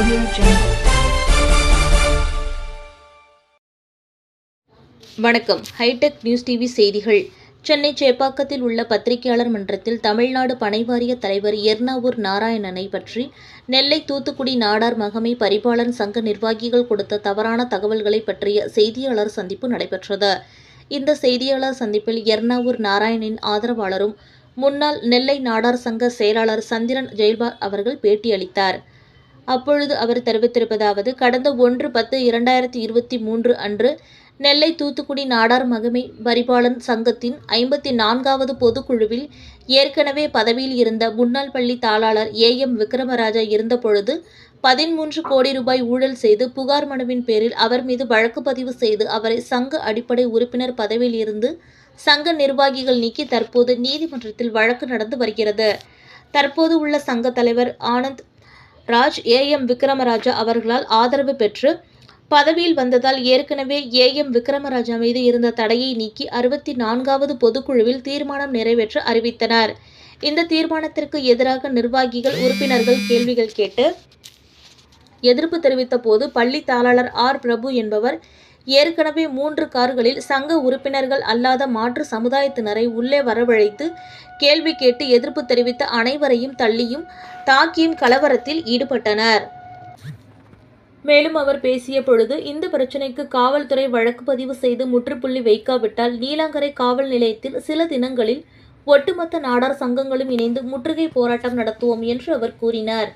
Audio Jungle. வணக்கம் hi tech news TV செய்திகள். சென்னை சேப்பாக்கத்தில் உள்ள பத்திரிகையாளர் மன்றத்தில் தமிழ்நாடு பனைவாரிய தலைவர் எர்ணாவூர் நாராயணனை பற்றி நெல்லை தூத்துக்குடி நாடார் மகமை பரிபாலன் சங்க நிர்வாகிகள் கொடுத்த தவறான தகவல்களை பற்றிய செய்தியாளர் சந்திப்பு நடைபெற்றது. இந்த செய்தியாளர் சந்திப்பில் எர்ணாவூர் நாராயணின் ஆதரவாளரும் முன்னாள் நெல்லை நாடார் சங்க செயலாளர் சந்திரன் ஜெயல்பால் அவர்கள் பேட்டியளித்தார் அப்பொழுது அவர் தெரிவித்திருப்பதாவது கடந்த ஒன்று பத்து இரண்டாயிரத்தி இருபத்தி மூன்று அன்று நெல்லை தூத்துக்குடி நாடார் மகமை பரிபாலன் சங்கத்தின் ஐம்பத்தி நான்காவது பொதுக்குழுவில் ஏற்கனவே பதவியில் இருந்த முன்னாள் பள்ளி தாளாளர் ஏ எம் விக்ரமராஜா இருந்தபொழுது பதிமூன்று கோடி ரூபாய் ஊழல் செய்து புகார் மனுவின் பேரில் அவர் மீது வழக்கு பதிவு செய்து அவரை சங்க அடிப்படை உறுப்பினர் பதவியில் இருந்து சங்க நிர்வாகிகள் நீக்கி தற்போது நீதிமன்றத்தில் வழக்கு நடந்து வருகிறது. தற்போது உள்ள சங்க தலைவர் ஆனந்த் ராஜ் ஏ. எம். விக்ரமராஜா அவர்களால் ஆதரவு பெற்று பதவியில் வந்ததால் ஏற்கனவே ஏ. எம். விக்ரமராஜா மீது இருந்த தடையை நீக்கி அறுபத்தி நான்காவது பொதுக்குழுவில் தீர்மானம் நிறைவேற்ற அறிவித்தனர். இந்த தீர்மானத்திற்கு எதிராக நிர்வாகிகள் உறுப்பினர்கள் கேள்விகள் கேட்டு எதிர்ப்பு தெரிவித்த போது பள்ளி தாளாளர் ஆர். பிரபு என்பவர் ஏற்கனவே மூன்று கார்களில் சங்க உறுப்பினர்கள் அல்லாத மாற்று சமுதாயத்தினரை உள்ளே வரவழைத்து கேள்வி கேட்டு எதிர்ப்பு தெரிவித்த அனைவரையும் தள்ளியும் தாக்கியும் கலவரத்தில் ஈடுபட்டனர். மேலும் அவர் பேசிய பொழுது இந்த பிரச்சினைக்கு காவல்துறை வழக்கு பதிவு செய்து முற்றுப்புள்ளி வைக்காவிட்டால் நீலாங்கரை காவல் நிலையத்தில் சில தினங்களில் ஒட்டுமொத்த நாடார் சங்கங்களும் இணைந்து முற்றுகை போராட்டம் நடத்துவோம் என்று அவர் கூறினார்.